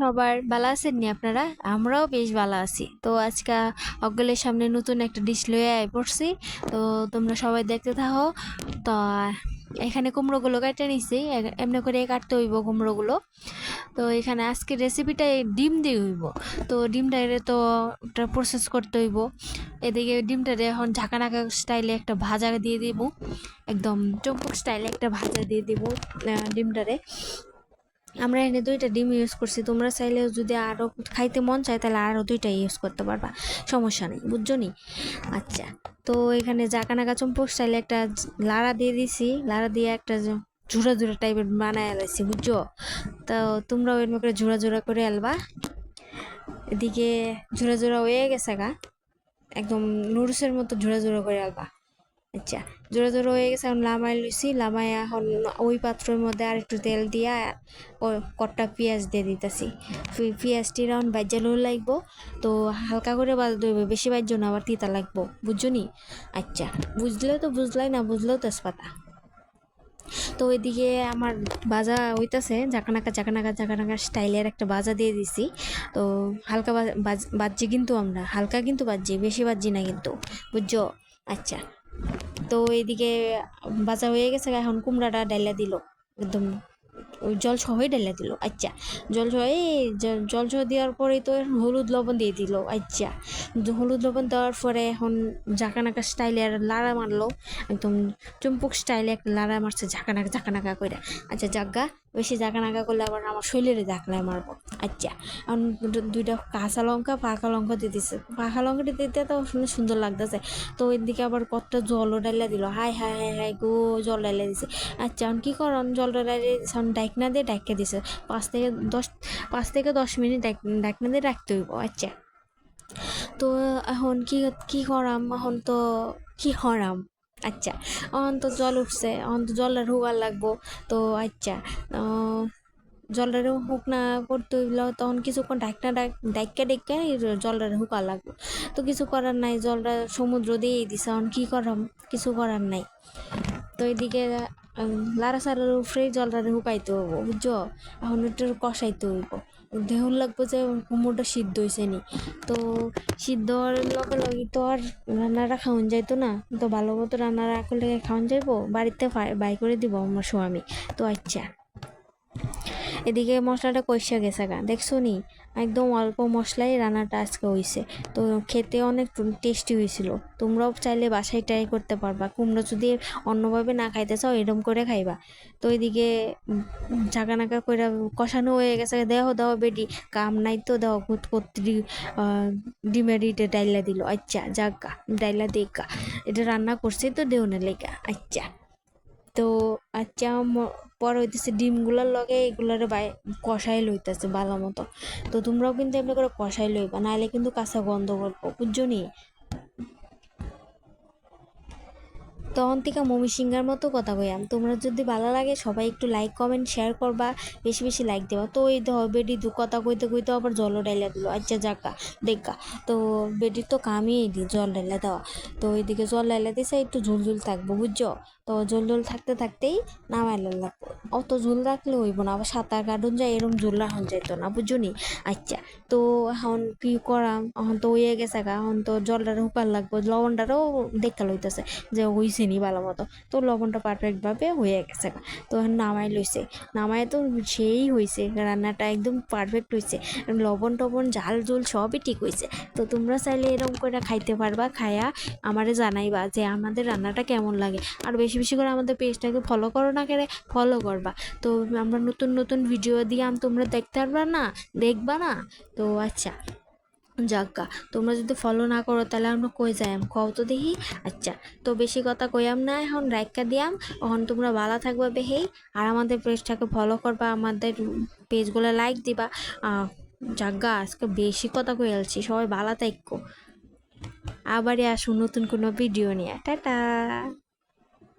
সবার ভালো আছেন নি আপনারা? আমরাও বেশ ভালো আছি। তো আজকে অগলের সামনে নতুন একটা ডিশ লয়ে পড়ছি। তো তোমরা সবাই দেখতে থাকো। তো এখানে কুমড়োগুলো কেটে নিছি। এমনি করে কাটতে হইব কুমড়োগুলো। তো এখানে আজকে রেসিপিটা ডিম দিয়ে হইব। তো ডিমটারে তো ওটা প্রসেস করতে হইব। এদিকে ডিমটারে এখন ঝাঁকানাকা স্টাইলে একটা ভাজা দিয়ে দিব। একদম চম্পক স্টাইলে একটা ভাজা দিয়ে দিব ডিমটারে। আমরা এনে দুইটা ডিম ইউজ করছি। তোমরা চাইলেও যদি আরও খাইতে মন চায়, তাহলে আরও দুইটা ইউজ করতে পারবা। সমস্যা নেই, বুঝছ নি? আচ্ছা তো এখানে জাকানাকা চম্পক চাইলে একটা লাড়া দিয়ে দিছি। লাড়া দিয়ে একটা ঝুড়া ঝুড়া টাইপের বানায় আলাইছি, বুঝছ? তো তোমরাও এরকম করে ঝুড়া ঝুড়া করে আলবা। এদিকে ঝুড়া ঝুড়া হয়ে গেছে গা। একদম নুডলসের মতো ঝুড়া ঝুড়া করে আলবা। আচ্ছা জোরে জোরে হয়ে গেছে, এখন লামাই লইছি, লামাই এখন ওই পাত্রের মধ্যে আর একটু তেল দিয়া ও কটটা পেঁয়াজ দিয়ে দিতেছি। পেঁয়াজটি রাউন্ড বাজ্যালেও লাগবো, তো হালকা করে বাজ হইবে বেশি বাজ্য না, আবার তিতা লাগবো বুঝছ নি আচ্ছা বুঝলে তো বুঝলাই, না বুঝলেও তেজপাতা। তো ওইদিকে আমার বাজা হইতাছে জাকানাকা জাকানাকা জাকানাকা স্টাইলের একটা বাজা দিয়ে দিছি। তো হালকা বাজ- বাজছি কিন্তু আমরা, হালকা কিন্তু বাজছি, বেশি বাজছি না কিন্তু, বুঝছ? আচ্ছা তো এদিকে বাজা হয়ে গেছে এখন কুমড়াটা ডাইলা দিল, একদম ওই জল সহই ডাইলা দিল আচ্ছা। জল সহ, এই জল সহ দেওয়ার পরেই তো হলুদ লবণ দিয়ে দিল আচ্ছা। হলুদ লবণ দেওয়ার পরে এখন ঝাঁকানাকা স্টাইলে আর লাড়া মারলো, একদম চুম্পুক স্টাইলে একটা লাড়া মারছে, ঝাঁকানাকা ঝাঁকানাকা করে আচ্ছা জাগা বেশি ঝাঁকানাকা করলে আবার আমার শরীরে ঝাঁকলায় মারবো। আচ্ছা দুইটা কাঁচা লঙ্কা, পাকা লঙ্কা দিয়ে দিছে। পাকা লঙ্কাটা দিতে তো শুনে সুন্দর লাগতেছে। তো এদিকে আবার কতটা জলও ডাইলা দিল। হাই হাই হাই হাই গো, জল ডাইলা দিছে। আচ্ছা এখন কী করন? জলটা ডাইলে এখন ডাইকনা দিয়ে ডাইকে দিছে। পাঁচ থেকে দশ, পাঁচ থেকে দশ মিনিট ডাইক- ডাইকনা দিয়ে রাখতে হইব। আচ্ছা। তো এখন কি কি করাম? এখন তো কি করাম? আচ্ছা এখন তো জল উঠছে। এখন তো আর ঢুকার লাগবো। তো আচ্ছা জলটা হুক না করতে হইল, তখন কিছুক্ষণ ডাকনা ডাক ডাইকা ডাইকা জলটা হুকা লাগবো তো কিছু করার নাই জলটা সমুদ্র দিয়েই দিছে, এখন কী করাম? কিছু করার নাই। তো এদিকে লাড়া সাড়ার উপরেই জলটা হুকাইতে হব বুঝছ? এখন একটু কষাইতে হইব। দেহুর লাগবো যে কুমড়োটা সিদ্ধ হয়েছে নি। তো সিদ্ধ হওয়ার লগে লগে তো আর রান্নাটা খাওয়ান যাইতো না। তো ভালো মতো রান্নাটা করলে খাওয়ান যাইবো? বাড়িতে বাই করে দিব আমার স্বামী। তো আচ্ছা। এদিকে মশলাটা কষা গেছে গা। দেখছ নি? একদম অল্প মশলাই রান্নাটা আজকে হইছে। তো খেতে অনেক টেস্টি হয়েছিল তোমরাও চাইলে বাসায় ট্রাই করতে পারবা। কুমড়ো যদি অন্যভাবে না খাইতে চাও এরকম করে খাইবা। তো এদিকে ঝাঁকা নাকা করে কষানো হয়ে গেছে দেহ দেহ বেডি কাম নাই তো দেহ কুত কত্রি ডিমের ইটে ডাইলা দিল। আচ্ছা জাগা ডাইলা দেখা এটা রান্না করছে তো দেও না লেগা। আচ্ছা। তো আচ্ছা পরে হইতেছে ডিমগুলার লগে এগুলার বাই, কষাই লইতেছে ভালো মতো। তো তোমরাও কিন্তু এমনি করে কষাই লইবা নাহলে কিন্তু কাঁচা গন্ধ করব বুঝছ নি? তখন থেকে মমি সিঙ্গার মতো কথা কইয়াম তোমরা যদি ভালো লাগে সবাই একটু লাইক কমেন্ট শেয়ার করবা। বেশি বেশি লাইক দেবা। তো এই ধর বেডি দু কথা কইতে কইতে আবার জল ডাইলা দিল। আচ্ছা যাকা, দেখা। তো বেডির তো কামই দি জল ডাইলা দেওয়া। তো এইদিকে জল ডাইলা দিছে, একটু ঝুল ঝুল থাকব, বুঝছ? তো ঝোল ঝোল থাকতে থাকতেই নামাইলে লাগবো। অত ঝোল রাখলে হইব না, আবার সাঁতার কাটুন যায়, এরম ঝোল রাখুন যাইতো না, বুঝছ নি? আচ্ছা তো এখন কি করাম? এখন তো হয়ে গেছে গা, এখন তো জলটা হুকার লাগবো। লবণটারও দেখা লইতেছে যে হইছে নি ভালো মতো। তো লবণটা পারফেক্টভাবে হয়ে গেছে। তো নামাই লইছে নামাই তো সেই হয়েছে রান্নাটা একদম পারফেক্ট হয়েছে লবণ টবণ ঝাল ঝোল সবই ঠিক হয়েছে তো তোমরা চাইলে এরকম করে খাইতে পারবা, খায়া আমারে জানাইবা যে আমাদের রান্নাটা কেমন লাগে। আর বেশি বেশি করে আমাদের পেজটাকে ফলো করো না করে ফলো করবা। তো আমরা নতুন নতুন ভিডিও দিয়াম তোমরা দেখতে পারবা না? দেখবা না? তো আচ্ছা। যাজ্ঞা তোমরা যদি ফলো না করো তাহলে আমরা কই যাইম কও তো দেখি। আচ্ছা তো বেশি কথা কইয়াম না, এখন রাইকা দিয়াম। এখন তোমরা ভালো থাকবা বেহেই আর আমাদের পেজটাকে ফলো করবা, আমাদের পেজগুলো লাইক দিবা। যাজ্ঞা আজকে বেশি কথা কই আলছি, সবাই ভালো থাকো আবারই আসুন নতুন কোনো ভিডিও নিয়ে। টাটা!